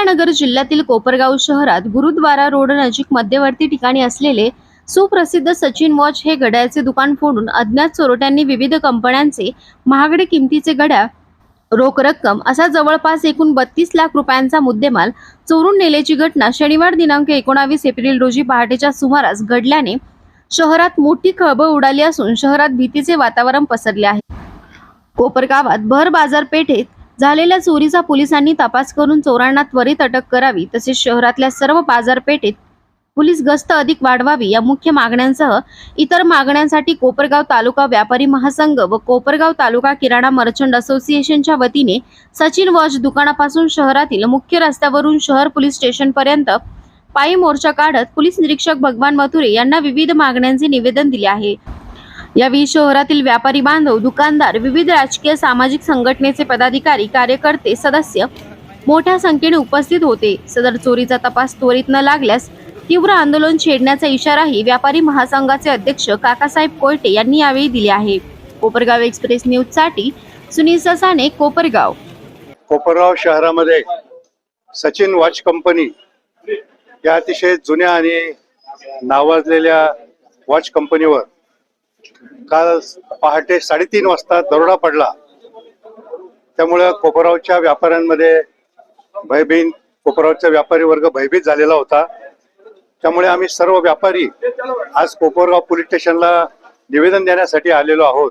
अहिल्यानगर जिल्ह्यातील कोपरगाव शहरात गुरुद्वारा रोड नजीक मध्यवर्ती ठिकाणी असलेले सुप्रसिद्ध सचिन वॉच हे घड्याळचे दुकान फोडून अज्ञात चोरट्यांनी विविध कंपन्यांचे महागडे किमतीचे घड्याळ रोख रक्कम असा जवळपास एकूण बत्तीस लाख रुपयांचा मुद्देमाल चोरून नेल्याची घटना शनिवार दिनांक एकोणावीस एप्रिल रोजी पहाटेच्या सुमारास घडल्याने शहरात मोठी खळबळ उडाली असून शहरात भीतीचे वातावरण पसरले आहे. कोपरगावात भर बाजारपेठेत झालेल्या चोरीचा पोलिसांनी तपास करून चोरांना त्वरित अटक करावी. तसेच शहरातल्या सर्व बाजारपेठेत पोलीस गस्त अधिक वाढवावी. या मुख्य मागण्यांसह इतर मागण्यांसाठी कोपरगाव तालुका व्यापारी महासंघ व कोपरगाव तालुका किराणा मर्चंट असोसिएशनच्या वतीने सचिन वॉच दुकानापासून शहरातील मुख्य रस्त्यावरून शहर पोलीस स्टेशनपर्यंत पायी मोर्चा काढत पोलीस निरीक्षक भगवान मथुरे यांना विविध मागण्यांचे निवेदन दिले आहे. यावेळी शहरातील व्यापारी बांधव दुकानदार विविध राजकीय सामाजिक संघटनेचे पदाधिकारी कार्यकर्ते सदस्य मोठ्या संख्येने उपस्थित होते. सदर चोरीचा तपास त्वरित न लागल्यास तीव्र आंदोलन छेडण्याचा इशाराही व्यापारी महासंघाचे अध्यक्ष काकासाहेब कोयटे यांनी यावेळी दिले आहे. कोपरगाव एक्सप्रेस न्यूजसाठी सुनील ससाने कोपरगाव. कोपरगाव शहरामध्ये सचिन वॉच कंपनी या अतिशय जुन्या आणि नावाजलेल्या वॉच कंपनीवर काल पहाटे साडेतीन वाजता दरोडा पडला. त्यामुळे कोपरावच्या व्यापाऱ्यांमध्ये भयभीत कोपरगावचा व्यापारी वर्ग भयभीत झालेला होता. त्यामुळे आम्ही सर्व व्यापारी आज कोपरगाव पोलीस स्टेशनला निवेदन देण्यासाठी आलेलो आहोत.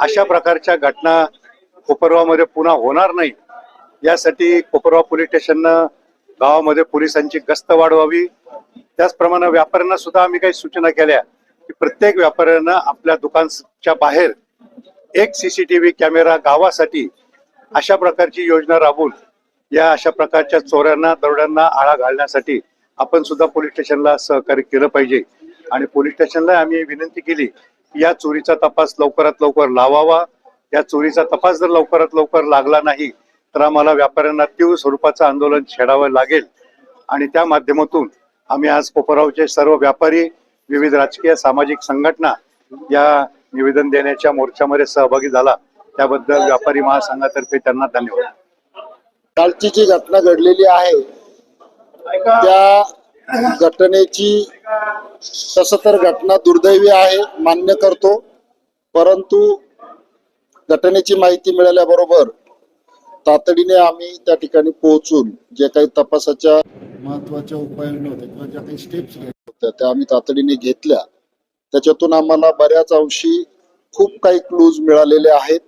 अशा प्रकारच्या घटना कोपरगावमध्ये पुन्हा होणार नाही. यासाठी कोपरगाव पोलीस स्टेशननं गावामध्ये पोलिसांची गस्त वाढवावी. त्याचप्रमाणे व्यापाऱ्यांना सुद्धा आम्ही काही सूचना केल्या. की प्रत्येक व्यापाऱ्यानं आपल्या दुकानच्या बाहेर एक सीसीटीव्ही कॅमेरा गावासाठी अशा प्रकारची योजना राबवून या अशा प्रकारच्या चोऱ्यांना दरोड्यांना आळा घालण्यासाठी आपण सुद्धा पोलीस स्टेशनला सहकार्य केलं पाहिजे. आणि पोलीस स्टेशनला आम्ही विनंती केली की या चोरीचा तपास लवकरात लवकर लावावा. या चोरीचा तपास जर लवकरात लवकर लागला नाही तर आम्हाला व्यापाऱ्यांना तीव्र स्वरूपाचं आंदोलन छेडावं लागेल. आणि त्या माध्यमातून आम्ही आज कोपरावचे सर्व व्यापारी विविध राजकीय सामाजिक संघटना या निवेदन देण्याच्या मोर्चामध्ये सहभागी झाला. त्याबद्दल व्यापारी महासंघातर्फे त्यांना धन्यवाद. कालची जी घटना घडलेली आहे त्या घटनेची तस तर घटना दुर्दैवी आहे मान्य करतो. परंतु घटनेची माहिती मिळाल्याबरोबर तातडीने आम्ही त्या ठिकाणी पोहोचून जे काही तपासाच्या महत्त्वाच्या उपाययोजना होत्या किंवा ज्या काही स्टेप्स होत्या त्या आम्ही तातडीने घेतल्या. त्याच्यातून आम्हाला बऱ्याच अंशी खूप काही क्लूज मिळालेले आहेत.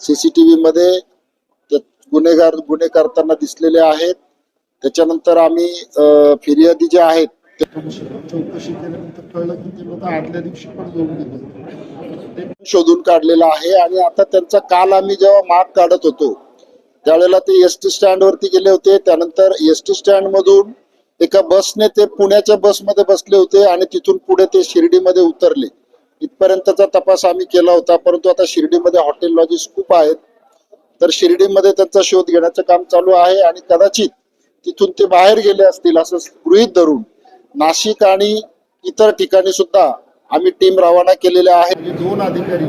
सीसीटीव्ही मध्ये गुन्हेगार गुन्हे करताना दिसलेले आहेत. त्याच्यानंतर आम्ही फिर्यादी जे आहेत ते चौकशी केल्यानंतर कळलं की ते लोक आदल्या दिवशी पण जोडून गेले ते पण शोधून काढलेलं आहे आणि आता त्यांचा काल आम्ही जेव्हा माग काढत होतो त्यावेळेला ते एस टी स्टँड वरती गेले होते त्यानंतर एस टी स्टँड मधून एका बसने ते पुण्याच्या बसमध्ये बसले होते आणि तिथून पुढे ते शिर्डीमध्ये उतरले. इथपर्यंतचा तपास आम्ही केला होता परंतु आता शिर्डीमध्ये हॉटेल लॉजेस खूप आहेत. तर शिर्डीमध्ये त्यांचा शोध घेण्याचं काम चालू आहे आणि कदाचित तिथून ते बाहेर गेले असतील असं गृहीत धरून नाशिक आणि इतर ठिकाणी सुद्धा आम्ही टीम रवाना केलेल्या आहेत. दोन अधिकारी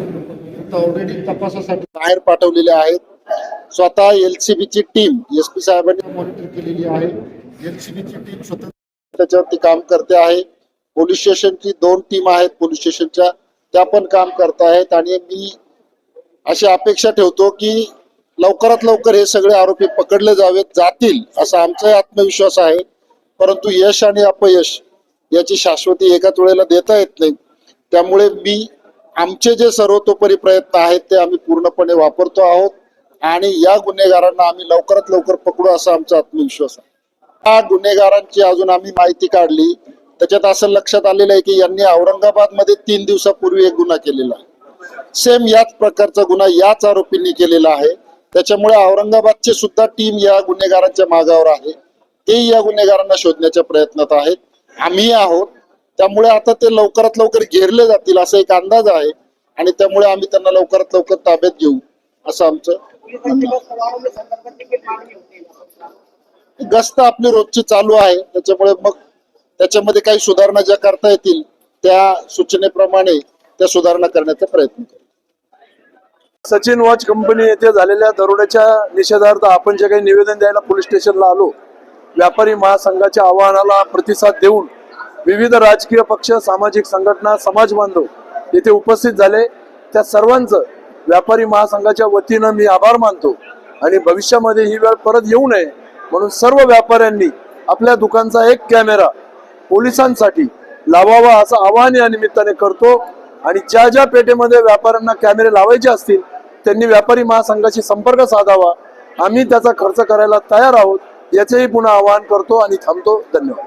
ऑलरेडी तपासासाठी बाहेर पाठवलेले आहेत. स्वतः एलसीबी ची टीम एस पी साहेबांनी मॉनिटर केलेली आहे. टीम त्याच्यावरती काम करते आहे. पोलीस स्टेशनची दोन टीम आहेत पोलीस स्टेशनच्या. त्या पण काम करत आहेत आणि मी अशी अपेक्षा ठेवतो की लवकरात लवकर हे सगळे आरोपी पकडले जावेत जातील असा आमचा आत्मविश्वास आहे. परंतु यश आणि अपयश याची शाश्वती एकाच वेळेला देता येत नाही. त्यामुळे मी आमचे जे सर्वतोपरी प्रयत्न आहेत ते आम्ही पूर्णपणे वापरतो आहोत आणि या गुन्हेगारांना आम्ही लवकरात लवकर पकडू असा आमचा आत्मविश्वास आहे. या गुन्हेगारांची अजून आम्ही माहिती काढली. त्याच्यात असं लक्षात आलेलं आहे की यांनी औरंगाबादमध्ये तीन दिवसापूर्वी एक गुन्हा केलेला आहे. सेम याच प्रकारचा गुन्हा याच आरोपींनी केलेला आहे. त्याच्यामुळे औरंगाबादची सुद्धा टीम या गुन्हेगारांच्या मागावर आहे. ते या गुन्हेगारांना शोधण्याच्या प्रयत्नात आहेत. आम्ही आहोत. त्यामुळे आता ते लवकरात लवकर घेरले जातील असा एक अंदाज आहे आणि त्यामुळे आम्ही त्यांना लवकरात लवकर ताब्यात घेऊ असं आमचं गस्त आपली रोजची चालू आहे. त्याच्यामुळे मग त्याच्यामध्ये काही सुधारणा ज्या करता येतील त्या सूचनेप्रमाणे त्या सुधारणा करण्याचा प्रयत्न करू. सचिन वॉच कंपनी येथे झालेल्या दरोड्याच्या निषेधार्थ आपण जे काही निवेदन द्यायला पोलीस स्टेशनला आलो व्यापारी महासंघाच्या आवाहनाला प्रतिसाद देऊन विविध राजकीय पक्ष सामाजिक संघटना समाज बांधव येथे उपस्थित झाले. त्या सर्वांचं व्यापारी महासंघाच्या वतीनं मी आभार मानतो आणि भविष्यामध्ये ही वेळ परत येऊ नये म्हणून सर्व व्यापाऱ्यांनी आपल्या दुकानचा एक कॅमेरा पोलिसांसाठी लावावा असं आवाहन या निमित्ताने करतो. आणि ज्या ज्या पेठेमध्ये व्यापाऱ्यांना कॅमेरे लावायचे असतील त्यांनी व्यापारी महासंघाशी संपर्क साधावा. आम्ही त्याचा खर्च करायला तयार आहोत याचेही पुन्हा आवाहन करतो आणि थांबतो. धन्यवाद.